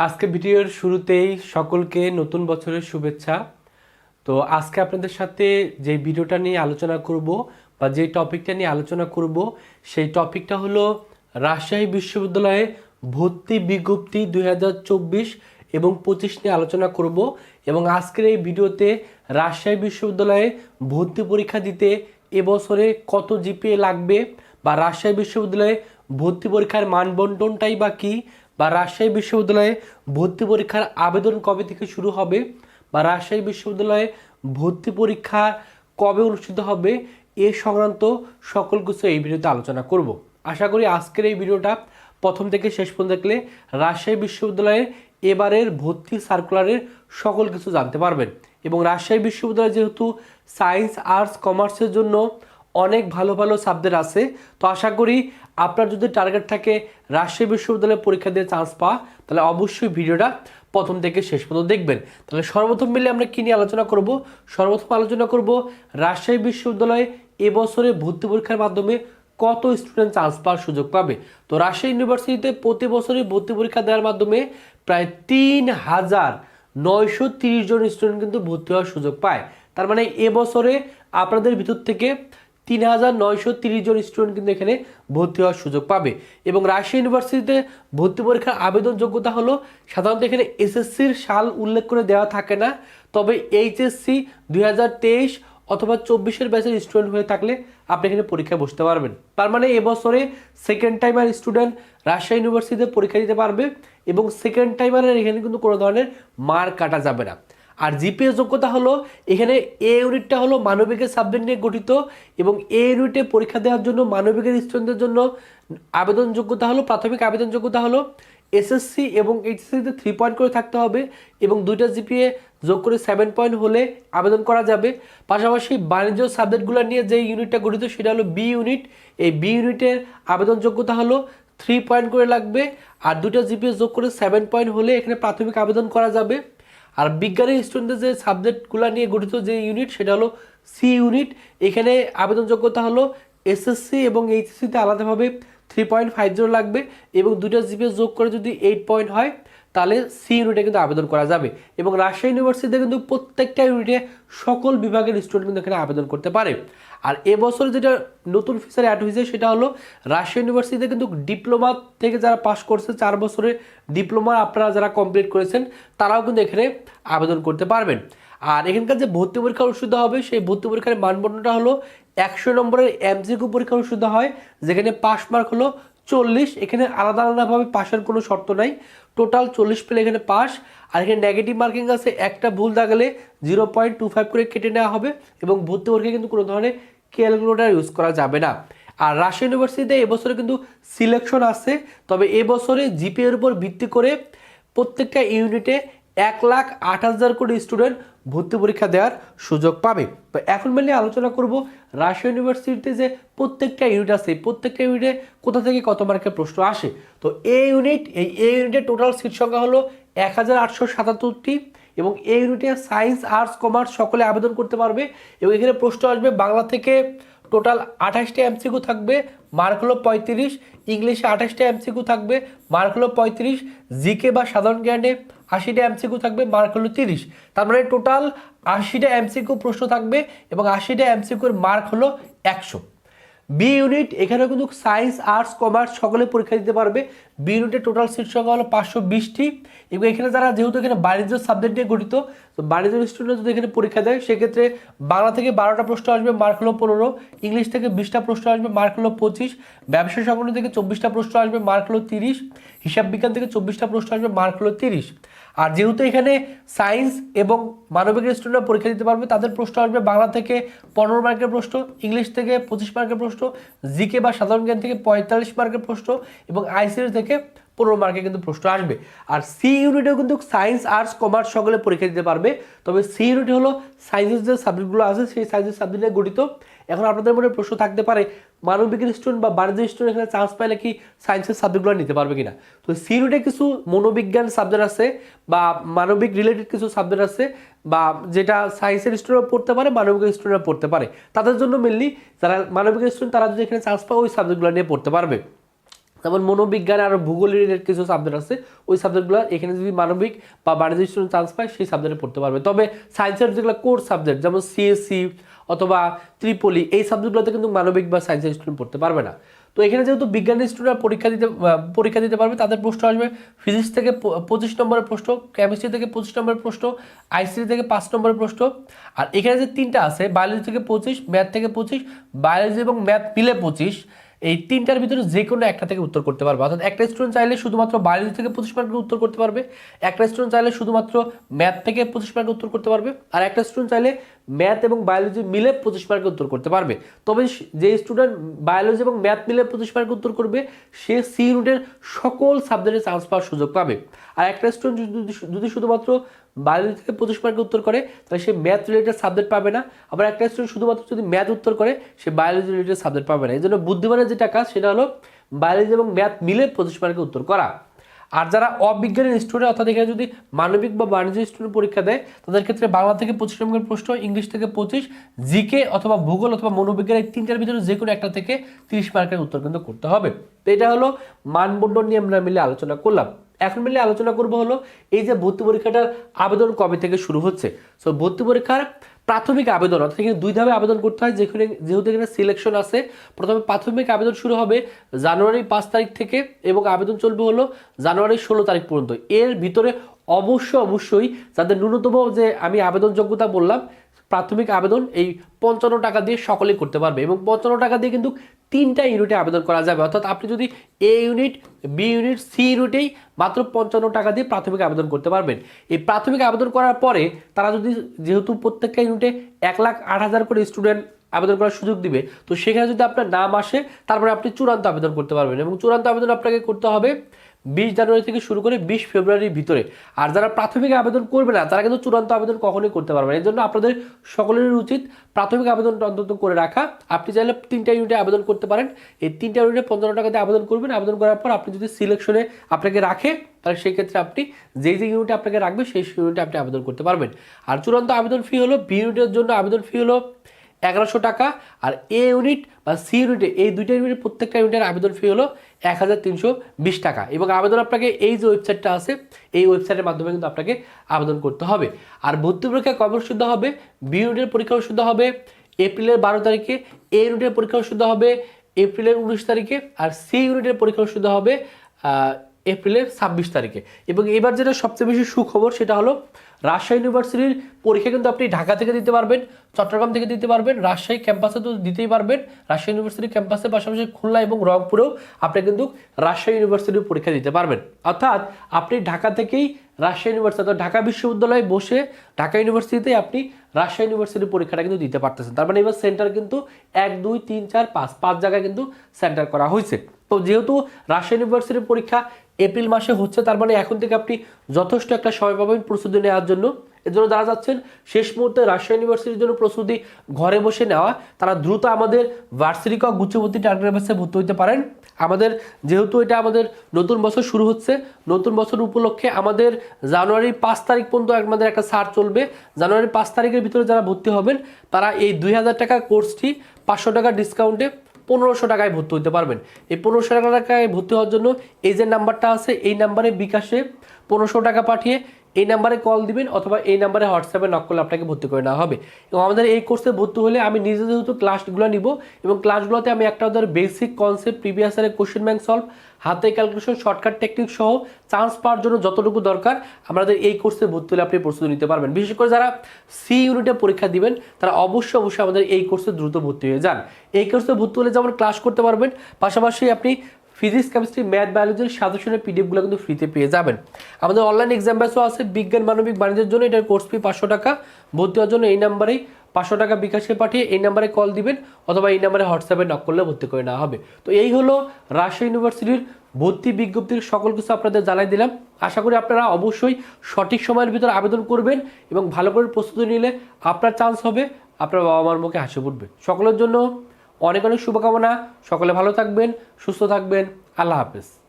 আজকে ভিডিওর শুরুতেই সকলকে নতুন বছরের শুভেচ্ছা। তো আজকে আপনাদের সাথে যে ভিডিওটা নিয়ে আলোচনা করব বা যে টপিকটা নিয়ে আলোচনা করব, সেই টপিকটা হলো রাজশাহী বিশ্ববিদ্যালয়ে ভর্তি বিজ্ঞপ্তি দু হাজার চব্বিশ এবং পঁচিশ নিয়ে আলোচনা করব এবং আজকের এই ভিডিওতে রাজশাহী বিশ্ববিদ্যালয়ে ভর্তি পরীক্ষা দিতে এবছরে কত জিপিএ লাগবে বা রাজশাহী বিশ্ববিদ্যালয়ে ভর্তি পরীক্ষার মানবন্টনটাই বা কী বা রাজশাহী বিশ্ববিদ্যালয়ে ভর্তি পরীক্ষার আবেদন কবে থেকে শুরু হবে বা রাজশাহী বিশ্ববিদ্যালয়ে ভর্তি পরীক্ষা কবে অনুষ্ঠিত হবে এ সংক্রান্ত সকল কিছু এই ভিডিওতে আলোচনা করব। আশা করি আজকের এই ভিডিওটা প্রথম থেকে শেষ পর্যন্ত দেখলে রাজশাহী বিশ্ববিদ্যালয়ের এবারের ভর্তি সার্কুলারের সকল কিছু জানতে পারবেন। এবং রাজশাহী বিশ্ববিদ্যালয় যেহেতু সায়েন্স আর্টস কমার্সের জন্য অনেক ভালো ভালো সাবজেক্ট আছে। তো আশা করি আপনার যদি টার্গেট থাকে রাজশাহী বিশ্ববিদ্যালয়ে পরীক্ষা দিয়ে চান্স পাওয়া, তাহলে অবশ্যই ভিডিওটা প্রথম থেকে শেষ পর্যন্ত দেখবেন। তাহলে সর্বপ্রথম মিলে আমরা কী নিয়ে আলোচনা করব? সর্বপ্রথম আলোচনা করব রাজশাহী বিশ্ববিদ্যালয়ে এবছরে ভর্তি পরীক্ষার মাধ্যমে কত স্টুডেন্ট চান্স পাওয়ার সুযোগ পাবে? তো রাজশাহী ইউনিভার্সিটিতে প্রতি বছরই ভর্তি পরীক্ষা দেওয়ার মাধ্যমে প্রায় তিন হাজার নয়শো তিরিশ জন স্টুডেন্ট কিন্তু ভর্তি হওয়ার সুযোগ পায়। তার মানে এবছরে আপনাদের ভিতর থেকে তিন হাজার নয়শো তিরিশ জন স্টুডেন্ট কিন্তু এখানে ভর্তি হওয়ার সুযোগ পাবে। এবং রাজশাহী ইউনিভার্সিটিতে ভর্তি পরীক্ষার আবেদন যোগ্যতা হলো, সাধারণত এখানে এসএসসির সাল উল্লেখ করে দেওয়া থাকে না, তবে এইচএসসি দুই হাজার তেইশ অথবা চব্বিশের ব্যাচের স্টুডেন্ট হয়ে থাকলে আপনি এখানে পরীক্ষায় বসতে পারবেন। তার মানে এবছরে সেকেন্ড টাইমার স্টুডেন্ট রাজশাহী ইউনিভার্সিটিতে পরীক্ষা দিতে পারবে এবং সেকেন্ড টাইমারের এখানে কিন্তু কোনো ধরনের মার কাটা যাবে না। আর জিপিএ যোগ্যতা হলো, এখানে এ ইউনিটটা হলো মানবিকের সাবজেক্ট নিয়ে গঠিত এবং এ ইউনিটে পরীক্ষা দেওয়ার জন্য মানবিকের স্টুডেন্টদের জন্য আবেদন যোগ্যতা হলো, প্রাথমিক আবেদন যোগ্যতা হলো এসএসসি এবং এইচএসসিতে থ্রি পয়েন্ট করে থাকতে হবে এবং দুইটা জিপিএ যোগ করে সেভেন পয়েন্ট হলে আবেদন করা যাবে। পাশাপাশি বাণিজ্য সাবজেক্টগুলো নিয়ে যে ইউনিটটা গঠিত সেটা হলো বি ইউনিট এই বি ইউনিটের আবেদন যোগ্যতা হলো থ্রি পয়েন্ট করে লাগবে আর দুটো জিপিএ যোগ করে সেভেন পয়েন্ট হলে এখানে প্রাথমিক আবেদন করা যাবে। আর বিজ্ঞানের স্টুডেন্টদের যে সাবজেক্টগুলো নিয়ে গঠিত যে ইউনিট সেটা হলো সি ইউনিট এখানে আবেদন যোগ্যতা হলো এসএসসি এবং এইচএসসিতে আলাদাভাবে থ্রি পয়েন্ট ফাইভ জিরো লাগবে এবং দুটো জিপিএ যোগ করে যদি এইট পয়েন্ট হয় তাহলে সি ইউনিটে কিন্তু আবেদন করা যাবে। এবং রাজশাহী ইউনিভার্সিটিতে কিন্তু প্রত্যেকটা ইউনিটে সকল বিভাগের স্টুডেন্ট কিন্তু এখানে আবেদন করতে পারে। আর এবছর যেটা নতুন ফিচার অ্যাড হয়েছে, সেটা হলো রাজশাহী ইউনিভার্সিটিতে কিন্তু ডিপ্লোমা থেকে যারা পাশ করছে, চার বছরের ডিপ্লোমা আপনারা যারা কমপ্লিট করেছেন, তারাও কিন্তু এখানে আবেদন করতে পারবেন। আর এখানকার যে ভর্তি পরীক্ষা অনুষ্ঠিত হবে, সেই ভর্তি পরীক্ষার মানবন্ধনটা হলো একশো নম্বরের এমসিকিউ পরীক্ষা অনুষ্ঠিত হয়, যেখানে পাস মার্ক হলো চল্লিশ, এখানে আলাদা আলাদাভাবে পাশের কোনো শর্ত নাই। টোটাল চল্লিশ পেলে এখানে পাস। আর এখানে নেগেটিভ মার্কিং আছে, একটা ভুল দাগালে জিরো পয়েন্ট টু ফাইভ করে কেটে নেওয়া হবে এবং ভর্তি পরীক্ষায় কিন্তু কোনো ধরনের ক্যালকুলেটার ইউজ করা যাবে না। আর রাজশাহী ইউনিভার্সিটিতে এবছরে কিন্তু সিলেকশন আছে, তবে এবছরে জিপিএর উপর ভিত্তি করে প্রত্যেকটা ইউনিটে এক লাখ আট হাজার কোটি স্টুডেন্ট ভর্তি পরীক্ষা দেওয়ার সুযোগ পাবে। তো এখন মেনলি আলোচনা করব রাশিয়া ইউনিভার্সিটিতে যে প্রত্যেকটা ইউনিট আছে, প্রত্যেকটা ইউনিটে কোথা থেকে কত মার্কের প্রশ্ন আসে? তো এ ইউনিট এই এ ইউনিটের টোটাল সিট সংখ্যা হলো এক হাজার আটশো সাতাত্তরটি এবং এই ইউনিটে সায়েন্স আর্টস কমার্স সকলে আবেদন করতে পারবে এবং এখানে প্রশ্ন আসবে বাংলা থেকে টোটাল আঠাশটা এমসিকিউ থাকবে মার্ক হলো পঁয়ত্রিশ, ইংলিশে আঠাশটা এমসিকিউ থাকবে মার্ক হলো পঁয়ত্রিশ জিকে বা সাধারণ জ্ঞানে আশিটা এমসিকিউ থাকবে, মার্ক হলো তিরিশ। তার মানে টোটাল আশিটা এমসিকিউ প্রশ্ন থাকবে এবং আশিটা এমসিকিউর মার্ক হলো একশো। বি ইউনিট, এখানেও কিন্তু সায়েন্স, আর্টস, কমার্স সকলে পরীক্ষা দিতে পারবে। বি ইউনিটের টোটাল সিট সংখ্যা হলো পাঁচশো বিশটি এবং এখানে যারা যেহেতু এখানে বাণিজ্য সাবজেক্ট নিয়ে গঠিত তো বাণিজ্য স্টুডেন্ট যদি এখানে পরীক্ষা দেয়, সেক্ষেত্রে বাংলা থেকে বারোটা প্রশ্ন আসবে, মার্ক হলো পনেরো, ইংলিশ থেকে বিশটা প্রশ্ন আসবে, মার্ক হলো পঁচিশ, ব্যবসা সংগঠন থেকে চব্বিশটা প্রশ্ন আসবে, মার্ক হলো তিরিশ, হিসাব বিজ্ঞান থেকে চব্বিশটা প্রশ্ন আসবে, মার্ক হলো তিরিশ। আর যেহেতু এখানে সায়েন্স এবং মানবিক স্টুডেন্টরা পরীক্ষা দিতে পারবে, তাদের প্রশ্ন আসবে বাংলা থেকে পনেরো মার্কের প্রশ্ন, ইংলিশ থেকে পঁচিশ মার্কের প্রশ্ন, জিকে বা সাধারণ জ্ঞান থেকে পঁয়তাল্লিশ মার্কের প্রশ্ন এবং আইসিএস থেকে পনেরো মার্কে কিন্তু প্রশ্ন আসবে। আর সি ইউনিটেও কিন্তু সায়েন্স আর্টস কমার্স সকলে পরীক্ষা দিতে পারবে। তবে সি ইউনিটে হলো সায়েন্সের যে সাবজেক্টগুলো আছে, সেই সায়েন্সের সাবজেক্ট নিয়ে গঠিত। এখন আপনাদের মনে প্রশ্ন থাকতে পারে মানবিকের স্টুডেন্ট বা বাণিজ্য স্টুডেন্ট এখানে চান্স পাইলে কি সায়েন্সের সাবজেক্টগুলো নিতে পারবে কিনা? তো সি ইউনিটে কিছু মনোবিজ্ঞান সাবজেক্ট আছে বা মানবিক রিলেটেড কিছু সাবজেক্ট আছে বা যেটা সায়েন্সের স্টুডেন্টরা পড়তে পারে মানবিকের স্টুডেন্টরা পড়তে পারে। তাদের জন্য মেনলি যারা মানবিকের স্টুডেন্ট তারা যদি এখানে চান্স পায়, ওই সাবজেক্টগুলো নিয়ে পড়তে পারবে। যেমন মনোবিজ্ঞান আর ভূগোল রিলেটেড কিছু সাবজেক্ট আছে, ওই সাবজেক্টগুলো এখানে যদি মানবিক বা বাণিজ্য স্টুডেন্ট চান্স পায়, সেই সাবজেক্টে পড়তে পারবে। তবে সায়েন্সের যেগুলো কোর্স সাবজেক্ট যেমন সিএসসি অথবা ত্রিপলি, এই সাবজেক্টগুলোতে কিন্তু মানবিক বা সায়েন্সের স্টুডেন্ট পড়তে পারবে না। তো এখানে যেহেতু বিজ্ঞানের স্টুডেন্ট পরীক্ষা দিতে পরীক্ষা দিতে পারবে, তাদের প্রশ্ন আসবে ফিজিক্স থেকে পঁচিশ নম্বরের প্রশ্ন কেমিস্ট্রি থেকে পঁচিশ নম্বরের প্রশ্ন আইসিটি থেকে পাঁচ নম্বরের প্রশ্ন, আর এখানে যে তিনটা আছে বায়োলজি থেকে পঁচিশ ম্যাথ থেকে পঁচিশ বায়োলজি এবং ম্যাথ মিলে পঁচিশ এই তিনটার ভিতরে যে কোনো একটা থেকে উত্তর করতে পারবে। অর্থাৎ একটা স্টুডেন্ট চাইলে শুধুমাত্র বায়োলজি থেকে পঁচিশ মার্কের উত্তর করতে পারবে, একটা স্টুডেন্ট চাইলে শুধুমাত্র ম্যাথ থেকে পঁচিশ মার্কের উত্তর করতে পারবে, আর একটা স্টুডেন্ট চাইলে ম্যাথ এবং বায়োলজি মিলে পঁচিশ মার্কের উত্তর করতে পারবে। তবে যে স্টুডেন্ট বায়োলজি এবং ম্যাথ মিলে পঁচিশ মার্কের উত্তর করবে, সে সি ইউনিটের সকল সাবজেক্টে চান্স পাওয়ার সুযোগ পাবে। আর একটা স্টুডেন্ট যদি শুধুমাত্র বায়োলজি থেকে পঁচিশ মার্কের উত্তর করে, তাহলে সে ম্যাথ রিলেটেড সাবজেক্ট পাবে না। আবার একটা স্টুডেন্ট শুধুমাত্র যদি ম্যাথ উত্তর করে, সে বায়োলজি রিলেটেড সাবজেক্ট পাবে না। এই জন্য বুদ্ধিমানের যেটা কাজ সেটা হলো বায়োলজি এবং ম্যাথ মিলে পঁচিশ মার্কের উত্তর করা। আর যারা অবিজ্ঞানের স্টুডেন্ট অর্থাৎ এখানে যদি মানবিক বা বাণিজ্য স্টুডেন্ট পরীক্ষা দেয়, তাদের ক্ষেত্রে বাংলা থেকে পঁচিশ নম্বরের প্রশ্ন, ইংলিশ থেকে পঁচিশ, জিকে অথবা ভূগোল অথবা মনোবিজ্ঞান এই তিনটার ভিতরে যে কোনো একটা থেকে তিরিশ মার্কের উত্তর কিন্তু করতে হবে। তো এটা হলো মানবন্ডন নিয়ে আমরা মিলে আলোচনা করলাম। এখন মিলে আলোচনা করব হলো এই যে ভর্তি পরীক্ষাটার আবেদন কবে থেকে শুরু হচ্ছে? সো ভর্তি পরীক্ষার প্রাথমিক আবেদন, অর্থাৎ এখানে দুই ধাপে আবেদন করতে হয়, যেখানে যেহেতু এখানে সিলেকশন আছে, প্রথমে প্রাথমিক আবেদন শুরু হবে জানুয়ারি পাঁচ তারিখ থেকে এবং আবেদন চলবে হলো জানুয়ারি ষোলো তারিখ পর্যন্ত। এর ভিতরে অবশ্য অবশ্যই যাদের ন্যূনতম যে আমি আবেদন যোগ্যতা বললাম প্রাথমিক আবেদন এই পঞ্চান্ন টাকা দিয়ে সকলেই করতে পারবে এবং পঞ্চান্ন টাকা দিয়ে কিন্তু তিনটা ইউনিটে আবেদন করা যাবে। অর্থাৎ আপনি যদি A unit, B unit, C ইউনিটেই মাত্র পঞ্চান্ন টাকা দিয়ে প্রাথমিক আবেদন করতে পারবেন। এই প্রাথমিক আবেদন করার পরে তারা যদি যেহেতু প্রত্যেকটা ইউনিটে এক লাখ আট হাজার করে স্টুডেন্ট আবেদন করার সুযোগ দিবে, তো সেখানে যদি আপনার নাম আসে, তারপরে আপনি চূড়ান্ত আবেদন করতে পারবেন এবং চূড়ান্ত আবেদন আপনাকে করতে হবে বিশ জানুয়ারি থেকে শুরু করে বিশ ফেব্রুয়ারির ভিতরে। আর যারা প্রাথমিক আবেদন করবে না, তারা কিন্তু চূড়ান্ত আবেদন কখনোই করতে পারবে না। এই জন্য আপনাদের সকলেরই উচিত প্রাথমিক আবেদনটা অন্তত করে রাখা। আপনি চাইলে তিনটা ইউনিটে আবেদন করতে পারেন। এই তিনটা ইউনিটে পঞ্চান্ন টাকাতে আবেদন করবেন। আবেদন করার পর আপনি যদি সিলেকশনে আপনাকে রাখে, তাহলে সেই ক্ষেত্রে আপনি যেই যে ইউনিটে আপনাকে রাখবে, সেই ইউনিটে আপনি আবেদন করতে পারবেন। আর চূড়ান্ত আবেদন ফি হলো বি ইউনিটের জন্য আবেদন ফি হলো এগারোশো টাকা, আর এ ইউনিট বা সি ইউনিটে এই দুইটা ইউনিটের প্রত্যেকটা ইউনিটের আবেদন ফি হলো এক হাজার তিনশো বিশ টাকা। এবং আবেদন আপনাকে এই যে ওয়েবসাইটটা আছে, এই ওয়েবসাইটের মাধ্যমে কিন্তু আপনাকে আবেদন করতে হবে। আর ভর্তি পরীক্ষা কবে শুদ্ধ হবে? বি ইউনিটের পরীক্ষা শুদ্ধ হবে এপ্রিলের বারো তারিখে এ ইউনিটের পরীক্ষা শুদ্ধ হবে এপ্রিলের উনিশ তারিখে, আর সি ইউনিটের পরীক্ষা শুদ্ধ হবে এপ্রিলের ছাব্বিশ তারিখে। এবং এবার যেটা সবচেয়ে বেশি সুখবর সেটা হলো রাজশাহী ইউনিভার্সিটির পরীক্ষা কিন্তু আপনি ঢাকা থেকে দিতে পারবেন, চট্টগ্রাম থেকে দিতে পারবেন, রাজশাহী ক্যাম্পাসে তো দিতেই পারবেন। রাজশাহী ইউনিভার্সিটির ক্যাম্পাসের পাশাপাশি খুলনা এবং রংপুরেও আপনি কিন্তু রাজশাহী ইউনিভার্সিটির পরীক্ষা দিতে পারবেন। অর্থাৎ আপনি ঢাকা থেকেই রাজশাহী ইউনিভার্সিটি অর্থাৎ ঢাকা বিশ্ববিদ্যালয়ে বসে ঢাকা ইউনিভার্সিটিতে আপনি রাজশাহী ইউনিভার্সিটির পরীক্ষাটা কিন্তু দিতে পারতেছেন। তার মানে এবার সেন্টার কিন্তু এক, দুই, তিন, চার, পাঁচ পাঁচ জায়গায় কিন্তু সেন্টার করা হয়েছে। তো যেহেতু রাজশাহী ইউনিভার্সিটির পরীক্ষা এপ্রিল মাসে হচ্ছে, তার মানে এখন থেকে আপনি যথেষ্ট একটা সময় পাবেন প্রস্তুতি নেওয়ার জন্য। এর জন্য যারা যাচ্ছেন, শেষ মুহূর্তে রাজশাহী ইউনিভার্সিটির জন্য প্রস্তুতি ঘরে বসে নেওয়া, তারা দ্রুত আমাদের ভার্সিটি কক গুচ্ছবর্তী টার্গেট বেসে ভর্তি হতে পারেন। আমাদের, যেহেতু এটা আমাদের নতুন বছর শুরু হচ্ছে, নতুন বছর উপলক্ষে আমাদের জানুয়ারির পাঁচ তারিখ পর্যন্ত আমাদের একটা সার চলবে। জানুয়ারির পাঁচ তারিখের ভিতরে যারা ভর্তি হবেন, তারা এই দুই হাজার টাকা কোর্সটি পাঁচশো টাকা ডিসকাউন্টে পনেরোশো টাকায় ভর্তি হতে পারবেন। এই পনেরোশো টাকায় ভর্তি হওয়ার জন্য এই যে নাম্বারটা আছে, এই নাম্বারে বিকাশে পনেরোশো টাকা পাঠিয়ে এই নাম্বারে কল দিবেন অথবা এই নাম্বারে হোয়াটসঅ্যাপে নক করলে আপনাকে ভর্তি করে নেওয়া হবে। এবং আমাদের এই কোর্সে ভর্তি হলে আমি নিজে যেহেতু ক্লাসগুলো নিব এবং ক্লাসগুলোতে আমি একটা ওদের বেসিক কনসেপ্ট প্রিভিয়াস ইয়ারের কোশ্চেন ব্যাংক সলভ হাতে ক্যালকুলেশন শর্টকাট টেকনিক সহ চান্স পাওয়ার জন্য যতটুকু দরকার, আমাদের এই কোর্সে ভর্তি হলে আপনি প্রস্তুতি নিতে পারবেন। বিশেষ করে যারা সি ইউনিটে পরীক্ষা দিবেন, তারা অবশ্যই অবশ্যই আমাদের এই কোর্সে দ্রুত ভর্তি হয়ে যান। এই কোর্সে ভর্তি হলে যেমন ক্লাস করতে পারবেন, পাশাপাশি আপনি ফিজিক্স, কেমিস্ট্রি, ম্যাথ বায়োলজির সাজেশনের পিডিএফগুলো কিন্তু ফ্রিতে পেয়ে যাবেন। আমাদের অনলাইন এক্সাম ব্যাসও আছে, বিজ্ঞান, মানবিক বাণিজ্যের জন্য এটার কোর্স ফি পাঁচশো টাকা। ভর্তি হওয়ার জন্য এই নাম্বারেই পাঁচশো টাকা বিকাশে পাঠিয়ে এই নাম্বারে কল দিবেন, অথবা এই নাম্বারে হোয়াটসঅ্যাপে নক করলে ভর্তি করে নেওয়া হবে। তো এই হলো রাজশাহী ইউনিভার্সিটির ভর্তি বিজ্ঞপ্তির সকল কিছু আপনাদের জানাই দিলাম। আশা করি আপনারা অবশ্যই সঠিক সময়ের ভিতরে আবেদন করবেন এবং ভালো করে প্রস্তুতি নিলে আপনার চান্স হবে, আপনার বাবা মার মুখে হাসি ফুটবে। সকলের জন্য অনেক অনেক শুভকামনা। সকলে ভালো থাকবেন সুস্থ থাকবেন। আল্লাহ হাফেজ।